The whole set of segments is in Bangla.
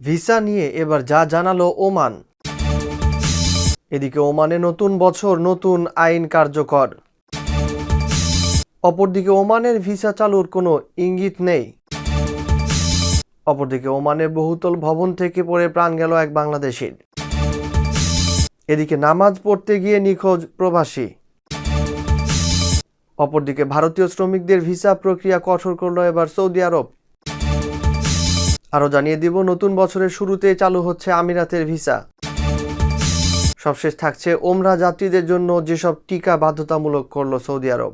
ভিসা নিয়ে এবার যা জানালো ওমান। এদিকে ওমানে নতুন বছর, নতুন আইন কার্যকর। অপরদিকে ওমানের ভিসা চালুর কোনো ইঙ্গিত নেই। অপরদিকে ওমানের বহুতল ভবন থেকে পড়ে প্রাণ গেল এক বাংলাদেশির। এদিকে নামাজ পড়তে গিয়ে নিখোঁজ প্রবাসী। অপরদিকে ভারতীয় শ্রমিকদের ভিসা প্রক্রিয়া কঠোর করল এবার সৌদি আরব। আরও জানিয়ে দিব, নতুন বছরের শুরুতে চালু হচ্ছে আমিরাতের ভিসা। সবশেষ থাকছে ওমরা যাত্রীদের জন্য যেসব টিকা বাধ্যতামূলক করল সৌদি আরব।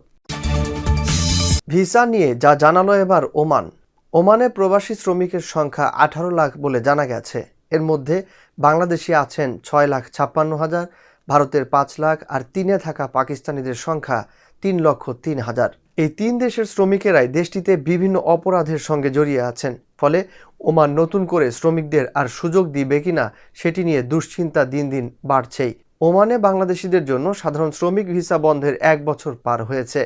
ভিসা নিয়ে যা জানালো এবার ওমান। ওমানে প্রবাসী শ্রমিকের সংখ্যা আঠারো লাখ বলে জানা গেছে। এর মধ্যে বাংলাদেশি আছেন ছয় লাখ ছাপ্পান্ন হাজার, ভারতের পাঁচ লাখ আর তিনে থাকা পাকিস্তানিদের সংখ্যা তিন লক্ষ তিন হাজার। এই তিন দেশের শ্রমিকেরাই দেশটিতে বিভিন্ন অপরাধের সঙ্গে জড়িয়ে আছেন। ফলে ওমান নতুন করে শ্রমিকদের আর সুযোগ দিবে কিনা সেটি নিয়ে দুশ্চিন্তা দিন দিন বাড়ছেই। ওমানে বাংলাদেশিদের জন্য সাধারণ শ্রমিক ভিসা বন্ধের এক বছর পার হয়েছে।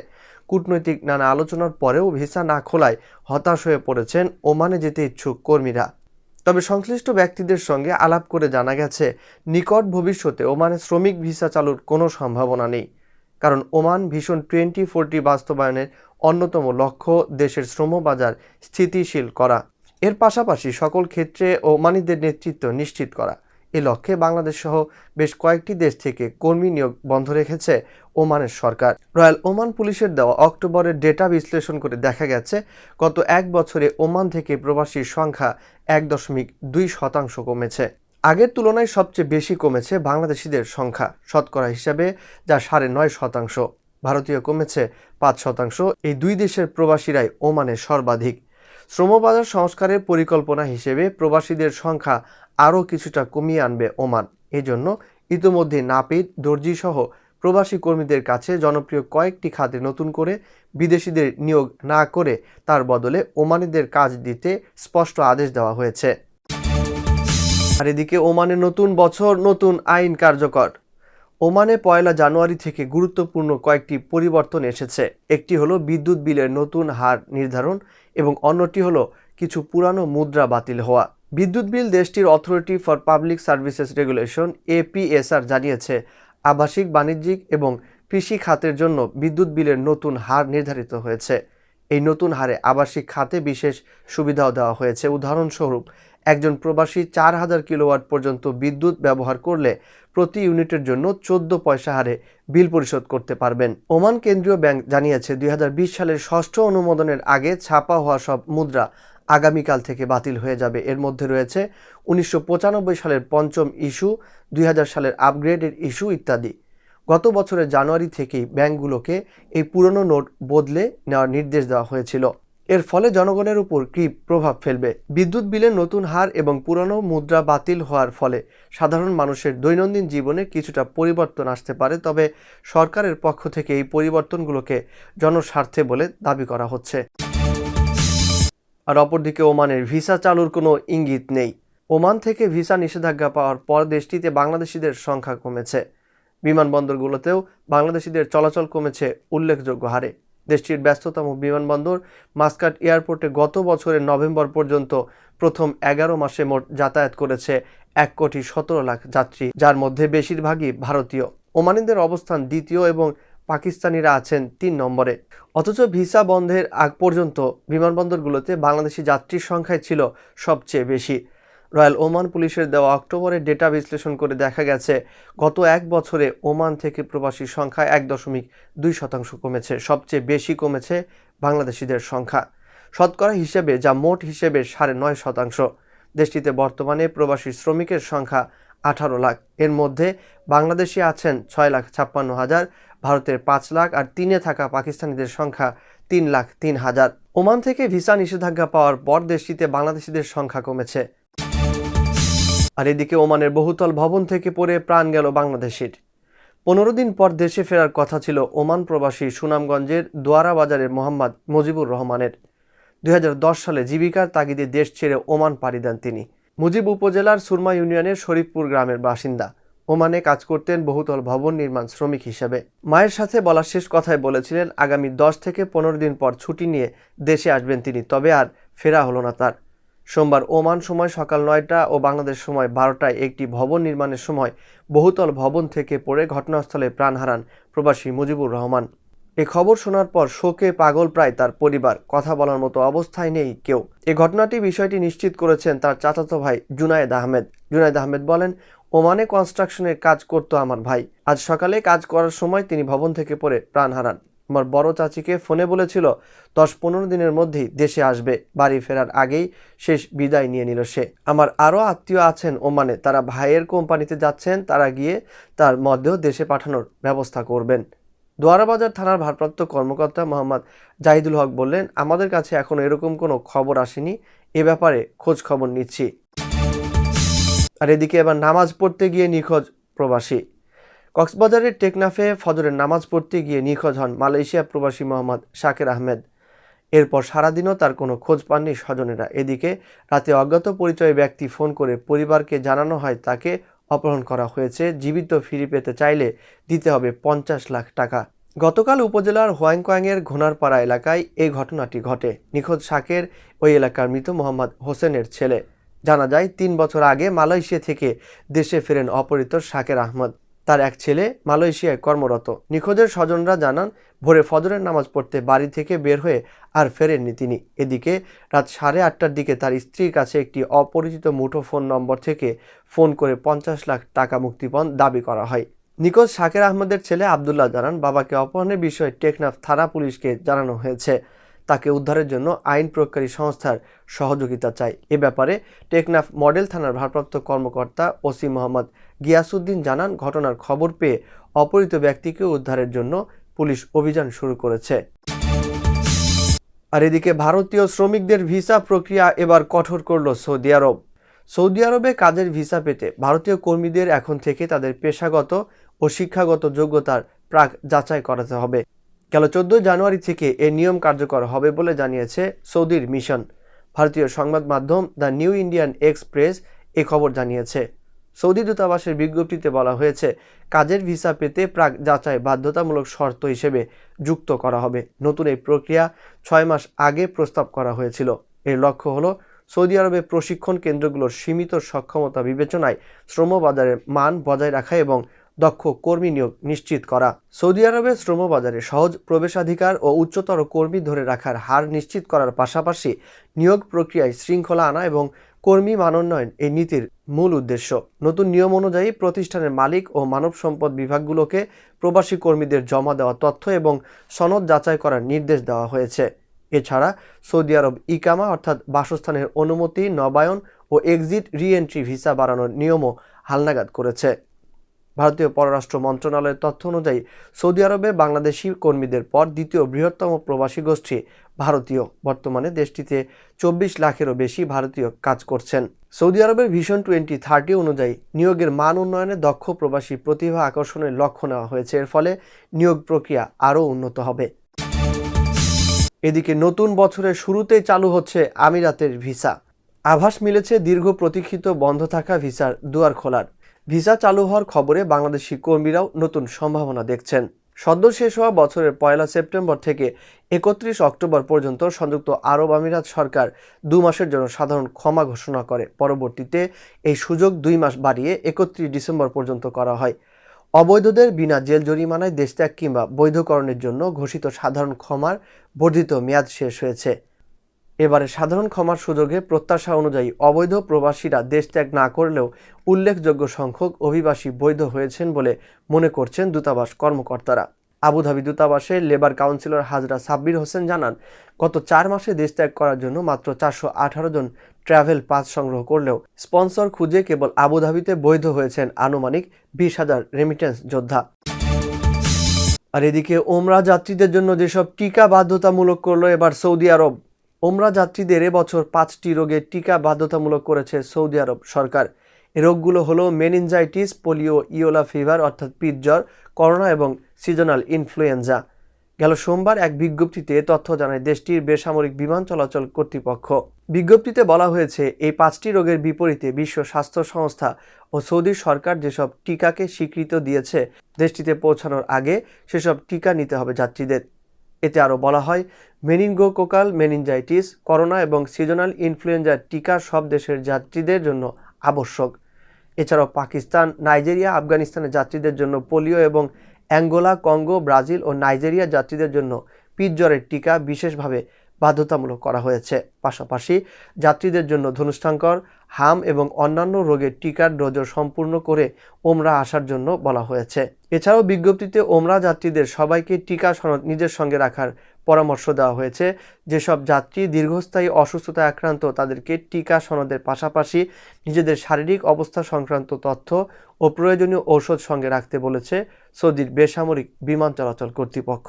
কূটনৈতিক নানা আলোচনার পরেও ভিসা না খোলায় হতাশ হয়ে পড়েছেন ওমানে যেতে ইচ্ছুক কর্মীরা। তবে সংশ্লিষ্ট ব্যক্তিদের সঙ্গে আলাপ করে জানা গেছে, নিকট ভবিষ্যতে ওমানে শ্রমিক ভিসা চালুর কোনো সম্ভাবনা নেই। কারণ ওমান ভীষণ টোয়েন্টি ফোরটি বাস্তবায়নের অন্যতম লক্ষ্য দেশের শ্রমবাজার স্থিতিশীল করা। এর পাশাপাশি সকল ক্ষেত্রে ওমানিদের নেতৃত্ব নিশ্চিত করা। এ লক্ষ্যে বাংলাদেশ সহ বেশ কয়েকটি দেশ থেকে কর্মী নিয়োগ বন্ধ রেখেছে ওমানের সরকার। রয়্যাল ওমান পুলিশের দেওয়া অক্টোবরের ডেটা বিশ্লেষণ করে দেখা গেছে, গত এক বছরে ওমান থেকে প্রবাসীর সংখ্যা এক দশমিক দুই শতাংশ কমেছে। আগের তুলনায় সবচেয়ে বেশি কমেছে বাংলাদেশিদের সংখ্যা, শতকরা হিসাবে, যা সাড়ে নয় শতাংশ। ভারতীয় কমেছে পাঁচ শতাংশ। এই দুই দেশের প্রবাসীরাই ওমানে সর্বাধিক। শ্রমবাজার সংস্কারের পরিকল্পনা হিসেবে প্রবাসীদের সংখ্যা আরও কিছুটা কমিয়ে আনবে ওমান। এজন্য ইতোমধ্যে নাপিত দর্জি সহ প্রবাসী কর্মীদের কাছে জনপ্রিয় কয়েকটি খাতে নতুন করে বিদেশিদের নিয়োগ না করে তার বদলে ওমানিদের কাজ দিতে স্পষ্ট আদেশ দেওয়া হয়েছে। আর এদিকে ওমানে নতুন বছর, নতুন আইন কার্যকর। ওমানে পয়লা জানুয়ারি থেকে গুরুত্বপূর্ণ কয়েকটি পরিবর্তন এসেছে। একটি হলো বিদ্যুৎ বিলের নতুন হার নির্ধারণ এবং অন্যটি হলো কিছু পুরানো মুদ্রা বাতিল হওয়া। বিদ্যুৎ বিল দেশটির authority for public services regulation APSR জানিয়েছে। আবাসিক, বাণিজ্যিক এবং কৃষি খাতের জন্য বিদ্যুৎ বিলের নতুন হার নির্ধারিত হয়েছে। এই নতুন হারে আবাসিক খাতে বিশেষ সুবিধাও দেওয়া হয়েছে। উদাহরণস্বরূপ একজন প্রবাসী চার হাজার কিলোওয়াট পর্যন্ত বিদ্যুৎ ব্যবহার করলে প্রতি ইউনিটের জন্য চোদ্দ পয়সা হারে বিল পরিশোধ করতে পারবেন। ওমান কেন্দ্রীয় ব্যাংক জানিয়েছে, দুই হাজার বিশ সালের ষষ্ঠ অনুমোদনের আগে ছাপা হওয়া সব মুদ্রা আগামীকাল থেকে বাতিল হয়ে যাবে। এর মধ্যে রয়েছে, উনিশশো পঁচানব্বই সালের পঞ্চম ইস্যু, দুই হাজার সালের আপগ্রেডের ইস্যু ইত্যাদি। গত বছরের জানুয়ারি থেকেই ব্যাংকগুলোকে এই পুরনো নোট বদলে নেওয়ার নির্দেশ দেওয়া হয়েছিল। এর ফলে জনগণের উপর কি প্রভাব ফেলবে? বিদ্যুৎ বিলের নতুন হার এবং পুরনো মুদ্রা বাতিল হওয়ার ফলে সাধারণ মানুষের দৈনন্দিন জীবনে কিছুটা পরিবর্তন আসতে পারে, তবে সরকারের পক্ষ থেকে এই পরিবর্তনগুলোকে জনস্বার্থে বলে দাবি করা হচ্ছে। আর অপরদিকে ওমানের ভিসা চালুর কোনো ইঙ্গিত নেই। ওমান থেকে ভিসা নিষেধাজ্ঞা পাওয়ার পর দেশটিতে বাংলাদেশিদের সংখ্যা কমেছে। বিমানবন্দরগুলোতেও বাংলাদেশিদের চলাচল কমেছে উল্লেখযোগ্য হারে। দেশটির ব্যস্ততম বিমানবন্দর মাস্কাট এয়ারপোর্টে গত বছরের নভেম্বর পর্যন্ত প্রথম এগারো মাসে মোট যাতায়াত করেছে এক কোটি সতেরো লাখ যাত্রী, যার মধ্যে বেশিরভাগই ভারতীয়। ওমানিদের অবস্থান দ্বিতীয় এবং পাকিস্তানিরা আছেন তিন নম্বরে। অথচ ভিসা বন্ধের আগ পর্যন্ত বিমানবন্দরগুলোতে বাংলাদেশি যাত্রীর সংখ্যাই ছিল সবচেয়ে বেশি। রয়্যাল ওমান পুলিশের দেওয়া অক্টোবরের ডেটা বিশ্লেষণ করে দেখা গেছে, গত এক বছরে ওমান থেকে প্রবাসীর সংখ্যা এক দশমিক দুই শতাংশ কমেছে, সবচেয়ে বেশি কমেছে বাংলাদেশিদের সংখ্যা। শতকরা হিসেবে যা মোট হিসেবে সাড়ে নয় শতাংশ। দেশটিতে বর্তমানে প্রবাসী শ্রমিকের সংখ্যা আঠারো লাখ। এর মধ্যে বাংলাদেশি আছেন ছয় লাখ ছাপ্পান্ন হাজার, ভারতের পাঁচ লাখ আর তিনে থাকা পাকিস্তানিদের সংখ্যা তিন লাখ তিন হাজার। ওমান থেকে ভিসা নিষেধাজ্ঞা পাওয়ার পর দেশটিতে বাংলাদেশিদের সংখ্যা কমেছে। আর এদিকে ওমানের বহুতল ভবন থেকে পড়ে প্রাণ গেল বাংলাদেশের। পনেরো দিন পর দেশে ফেরার কথা ছিল ওমান প্রবাসী সুনামগঞ্জের দোয়ারা বাজারের মোহাম্মদ মুজিবুর রহমানের। দুই হাজার দশ সালে জীবিকার তাগিদে দেশ ছেড়ে ওমান পাড়ি দেন তিনি। মুজিব উপজেলার সুরমা ইউনিয়নের শরীফপুর গ্রামের বাসিন্দা। ওমানে কাজ করতেন বহুতল ভবন নির্মাণ শ্রমিক হিসেবে। মায়ের সাথে বলার শেষ কথায় বলেছিলেন, আগামী দশ থেকে পনেরো দিন পর ছুটি নিয়ে দেশে আসবেন তিনি, তবে আর ফেরা হলো না তার। সোমবার ওমান সময় সকাল নয়টা ও বাংলাদেশ সময় বারোটায় একটি ভবন নির্মাণের সময় বহুতল ভবন থেকে পড়ে ঘটনাস্থলে প্রাণ হারান প্রবাসী মুজিবুর রহমান। এ খবর শোনার পর শোকে পাগল প্রায় তার পরিবার। কথা বলার মতো অবস্থায় নেই কেউ। এ ঘটনাটি বিষয়টি নিশ্চিত করেছেন তার চাচাতো ভাই জুনায়েদ আহমেদ। জুনায়েদ আহমেদ বলেন, ওমানে কনস্ট্রাকশনের কাজ করতো আমার ভাই। আজ সকালে কাজ করার সময় তিনি ভবন থেকে পড়ে প্রাণ হারান। আমার বড় চাচিকে ফোনে বলেছিল, দশ পনেরো দিনের মধ্যেই দেশে আসবে। বাড়ি ফেরার আগেই শেষ বিদায় নিয়ে নিল সে। আমার আরও আত্মীয় আছেন ওমানে। তারা ভাইয়ের কোম্পানিতে যাচ্ছেন, তারা গিয়ে তার মধ্যেও দেশে পাঠানোর ব্যবস্থা করবেন। দোয়ারাবাজার থানার ভারপ্রাপ্ত কর্মকর্তা মোহাম্মদ জাহিদুল হক বললেন, আমাদের কাছে এখনও এরকম কোনো খবর আসেনি। এ ব্যাপারে খোঁজ খবর নিচ্ছি। আর এদিকে এবার নামাজ পড়তে গিয়ে নিখোঁজ প্রবাসী। কক্সবাজারের টেকনাফে ফজরের নামাজ পড়তে গিয়ে নিখোঁজ হন মালয়েশিয়া প্রবাসী মোহাম্মদ শাকের আহমেদ। এরপর সারাদিনও তার কোনো খোঁজ পাননি স্বজনেরা। এদিকে রাতে অজ্ঞাত পরিচয় ব্যক্তি ফোন করে পরিবারকে জানানো হয়, তাকে অপহরণ করা হয়েছে। জীবিত ফিরে পেতে চাইলে দিতে হবে পঞ্চাশ লাখ টাকা। গতকাল উপজেলার হোয়াংকোয়াংয়ের ঘোনারপাড়া এলাকায় এই ঘটনাটি ঘটে। নিখোঁজ শাকের ওই এলাকার মৃত মোহাম্মদ হোসেনের ছেলে। জানা যায়, তিন বছর আগে মালয়েশিয়া থেকে দেশে ফেরেন অপহৃত শাকের আহমদ। তার এক ছেলে মালয়েশিয়ায় কর্মরত। নিখোঁজের স্বজনরা জানান, ভোরে ফজরের নামাজ পড়তে বাড়ি থেকে বের হয়ে আর ফেরেননি তিনি। এদিকে রাত সাড়ে আটটার দিকে তার স্ত্রীর কাছে একটি অপরিচিত মুঠো ফোন নম্বর থেকে ফোন করে পঞ্চাশ লাখ টাকা মুক্তিপণ দাবি করা হয়। নিখোঁজ শাকের আহমদের ছেলে আবদুল্লাহ জানান, বাবাকে অপহরণের বিষয়ে টেকনাফ থানা পুলিশকে জানানো হয়েছে। তাকে উদ্ধারের জন্য আইন প্রয়োগকারী সংস্থার সহযোগিতা চাই। এ ব্যাপারে টেকনাফ মডেল থানার ভারপ্রাপ্ত কর্মকর্তা ওসি মোহাম্মদ গিয়াসুদ্দিন জানান, ঘটনার খবর পেয়ে অপহৃত ব্যক্তিকে উদ্ধারের জন্য পুলিশ অভিযান শুরু করেছে। আর এদিকে ভারতীয় শ্রমিকদের ভিসা প্রক্রিয়া এবার কঠোর করল সৌদি আরব। সৌদি আরবে কাজের ভিসা পেতে ভারতীয় কর্মীদের এখন থেকে তাদের পেশাগত ও শিক্ষাগত যোগ্যতার প্রাক যাচাই করাতে হবে। গেল চোদ্দই জানুয়ারি থেকে এ নিয়ম কার্যকর হবে বলে জানিয়েছে সৌদির মিশন। ভারতীয় সংবাদ মাধ্যম দ্য নিউ ইন্ডিয়ান এক্সপ্রেস এ খবর জানিয়েছে। সৌদি দূতাবাসের বিজ্ঞপ্তিতে বলা হয়েছে, কাজের ভিসা পেতে প্রাক যাচাই বাধ্যতামূলক শর্ত হিসেবে যুক্ত করা হবে। নতুন এই প্রক্রিয়া ছয় মাস আগে প্রস্তাব করা হয়েছিল। এর লক্ষ্য হলো সৌদি আরবে প্রশিক্ষণ কেন্দ্রগুলোর সীমিত সক্ষমতা বিবেচনায় শ্রম বাজারের মান বজায় রাখা এবং দক্ষ কর্মী নিয়োগ নিশ্চিত করা। সৌদি আরবের শ্রমবাজারে সহজ প্রবেশাধিকার ও উচ্চতর কর্মী ধরে রাখার হার নিশ্চিত করার পাশাপাশি নিয়োগ প্রক্রিয়ায় শৃঙ্খলা আনা এবং কর্মী মানোন্নয়ন এই নীতির মূল উদ্দেশ্য। নতুন নিয়ম অনুযায়ী প্রতিষ্ঠানের মালিক ও মানব সম্পদ বিভাগগুলোকে প্রবাসী কর্মীদের জমা দেওয়া তথ্য এবং সনদ যাচাই করার নির্দেশ দেওয়া হয়েছে। এছাড়া সৌদি আরব ইকামা অর্থাৎ বাসস্থানের অনুমতি, নবায়ন ও এক্সিট রি এন্ট্রি ভিসা বাড়ানোর নিয়মও হালনাগাদ করেছে। ভারতীয় পররাষ্ট্র মন্ত্রণালয়ের তথ্য অনুযায়ী সৌদি আরবে বাংলাদেশি কর্মীদের পর দ্বিতীয় বৃহত্তম প্রবাসী গোষ্ঠী ভারতীয়। বর্তমানে দেশটিতে চব্বিশ লাখেরও বেশি ভারতীয় কাজ করছেন। সৌদি আরবের ভিশন টোয়েন্টি থার্টি অনুযায়ী নিয়োগের মান উন্নয়নে দক্ষ প্রবাসী প্রতিভা আকর্ষণের লক্ষ্য নেওয়া হয়েছে। এর ফলে নিয়োগ প্রক্রিয়া আরও উন্নত হবে। এদিকে নতুন বছরের শুরুতেই চালু হচ্ছে আমিরাতের ভিসা। আভাস মিলেছে দীর্ঘ প্রতীক্ষিত বন্ধ থাকা ভিসার দুয়ার খোলার। ভিসা চালু হওয়ার খবরে বাংলাদেশি কর্মীরাও নতুন সম্ভাবনা দেখছেন। সদ্য শেষ হওয়া বছরের পয়লা সেপ্টেম্বর থেকে একত্রিশ অক্টোবর পর্যন্ত সংযুক্ত আরব আমিরাত সরকার দু মাসের জন্য সাধারণ ক্ষমা ঘোষণা করে। পরবর্তীতে এই সুযোগ দুই মাস বাড়িয়ে একত্রিশ ডিসেম্বর পর্যন্ত করা হয়। অবৈধদের বিনা জেল জরিমানায় দেশত্যাগ কিংবা বৈধকরণের জন্য ঘোষিত সাধারণ ক্ষমার বর্ধিত মেয়াদ শেষ হয়েছে। এবারে সাধারণ ক্ষমার সুযোগে প্রত্যাশা অনুযায়ী অবৈধ প্রবাসীরা দেশ ত্যাগ না করলেও উল্লেখযোগ্য সংখ্যক অভিবাসী বৈধ হয়েছেন বলে মনে করছেন দূতাবাস কর্মকর্তারা। আবুধাবি দূতাবাসের লেবার কাউন্সিলর হাজরা সাব্বির হোসেন জানান, গত চার মাসে দেশ ত্যাগ করার জন্য মাত্র চারশো আঠারো জন ট্রাভেল পাস সংগ্রহ করলেও স্পন্সর খুঁজে কেবল আবুধাবিতে বৈধ হয়েছেন আনুমানিক বিশ হাজার রেমিটেন্স যোদ্ধা। আর এদিকে ওমরা যাত্রীদের জন্য যেসব টিকা বাধ্যতামূলক করল এবার সৌদি আরব। ওমরা যাত্রীদের এবছর পাঁচটি রোগের টিকা বাধ্যতামূলক করেছে সৌদি আরব সরকার। এই রোগগুলো হলো মেনিনজাইটিস, পোলিও, ইওলা ফিভার অর্থাৎ পিৎজ্বর করোনা এবং সিজনাল ইনফ্লুয়েঞ্জা। গেল সোমবার এক বিজ্ঞপ্তিতে তথ্য জানায় দেশটির বেসামরিক বিমান চলাচল কর্তৃপক্ষ। বিজ্ঞপ্তিতে বলা হয়েছে, এই পাঁচটি রোগের বিপরীতে বিশ্ব স্বাস্থ্য সংস্থা ও সৌদি সরকার যেসব টিকাকে স্বীকৃত দিয়েছে দেশটিতে পৌঁছানোর আগে সেসব টিকা নিতে হবে যাত্রীদের। এতে আরও বলা হয়, মেনিনগোকোকাল মেনিনজাইটিস, করোনা এবং সিজনাল ইনফ্লুয়েঞ্জার টিকা সব দেশের যাত্রীদের জন্য আবশ্যক। এছাড়াও পাকিস্তান, নাইজেরিয়া আফগানিস্তানের যাত্রীদের জন্য পোলিও এবং অ্যাঙ্গোলা, কঙ্গো, ব্রাজিল ও নাইজেরিয়া যাত্রীদের জন্য পিজ্জরের টিকা বিশেষভাবে বাধ্যতামূলক করা হয়েছে। পাশাপাশি যাত্রীদের জন্য ধনুষ্ঠাঙ্কর হাম এবং অন্যান্য রোগের টিকার ডোজও সম্পূর্ণ করে ওমরা আসার জন্য বলা হয়েছে। এছাড়াও বিজ্ঞপ্তিতে ওমরা যাত্রীদের সবাইকে টিকা সনদ নিজের সঙ্গে রাখার পরামর্শ দেওয়া হয়েছে। যেসব যাত্রী দীর্ঘস্থায়ী অসুস্থতায় আক্রান্ত, তাদেরকে টিকা সনদের পাশাপাশি নিজেদের শারীরিক অবস্থা সংক্রান্ত তথ্য ও প্রয়োজনীয় ঔষধ সঙ্গে রাখতে বলেছে সৌদির বেসামরিক বিমান চলাচল কর্তৃপক্ষ।